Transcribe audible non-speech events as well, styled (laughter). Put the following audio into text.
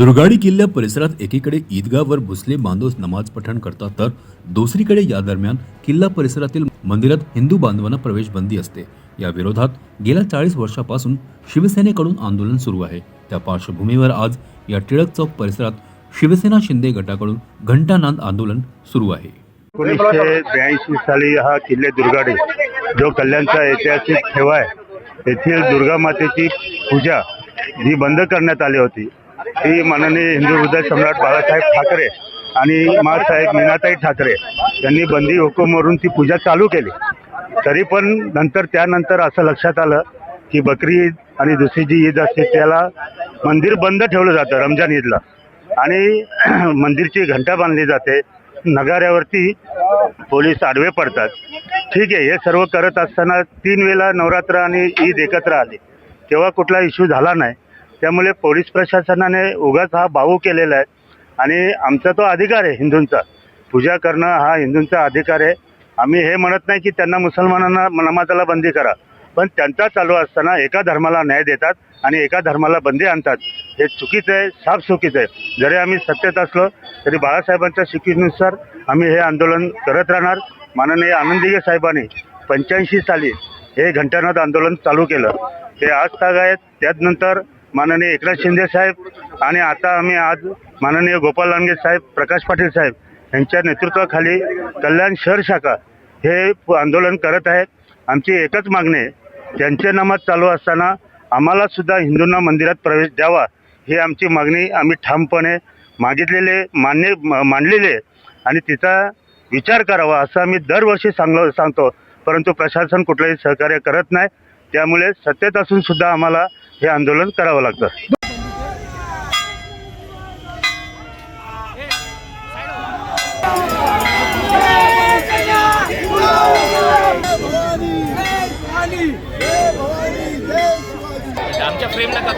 दुर्गाडी किल्ल्या परिसरात एकीकडे ईदगावर मुस्लिम बांधव नमाज पठण करतात तर दुसरीकडे या दरम्यान किल्ला परिसरातील मंदिरात हिंदू बांधवांना प्रवेश बंदी असते. या विरोधात गेल्या चाळीस वर्षापासून शिवसेनेकडून आंदोलन सुरू आहे. त्या पार्श्वभूमीवर आज या टिळक चौक परिसरात शिवसेना शिंदे गटाकडून घंटानाद आंदोलन सुरू आहे. एकोणीसशे ब्याऐंशी साली हा किल्ले दुर्गाडी जो कल्याणचा ऐतिहासिक ठेवा आहे. येथील दुर्गा मातेची पूजा जी बंद करण्यात आली होती. ती माननीय हिंदू हृदय सम्राट बाळासाहेब ठाकरे आणि मासाहेब मीनाताई ठाकरे यांनी बंदी हुकूमवरून ती पूजा चालू केली. तरी पण नंतर त्यानंतर असं लक्षात आलं की बकरी ईद आणि दुसरी जी ईद असते त्याला मंदिर बंद ठेवलं जातं रमजान ईदला. आणि (clears throat) मंदिरची घंटा बांधली जाते. नगाऱ्यावरती पोलीस आडवे पडतात. ठीक आहे हे सर्व करत असताना तीन वेळा नवरात्र आणि ईद एकत्र आली. तेव्हा कुठला इश्यू झाला नाही. त्यामुळे पोलीस प्रशासनाने उगाच हा भाऊ केलेला आहे. आणि आमचा तो अधिकार आहे हिंदूंचा. पूजा करणं हा हिंदूंचा अधिकार आहे. आम्ही हे म्हणत नाही की त्यांना मुसलमानांना नमाजाला बंदी करा. पण त्यांचा चालू असताना एका धर्माला न्याय देतात आणि एका धर्माला बंदी आणतात. हे चुकीचं आहे साफ चुकीचं आहे. जरी आम्ही सत्तेत असलो तरी बाळासाहेबांच्या शिकीनुसार आम्ही हे आंदोलन करत राहणार. माननीय आनंदीगे साहेबांनी पंच्याऐंशी साली हे घंटानाद आंदोलन चालू केलं. ते आज ताग आहेत. त्यानंतर माननीय एकनाथ शिंदे साहेब आणि आता आम्ही आज माननीय गोपाल लांडगे साहेब प्रकाश पाटील साहेब यांच्या नेतृत्वाखाली कल्याण शहर शाखा हे आंदोलन करत आहेत. आमची एकच मागणी आहे त्यांचे नमाज चालू असताना आम्हाला सुद्धा हिंदूंना मंदिरात प्रवेश द्यावा ही आमची मागणी आम्ही ठामपणे मागितलेले मान्य मांडलेले आणि तिचा विचार करावा असं आम्ही दरवर्षी सांगलो सांगतो. परंतु प्रशासन कुठलंही सहकार्य करत नाही. त्यामुळे सत्तेत असून सुद्धा आम्हाला हे आंदोलन करावं लागतं. आमच्या नका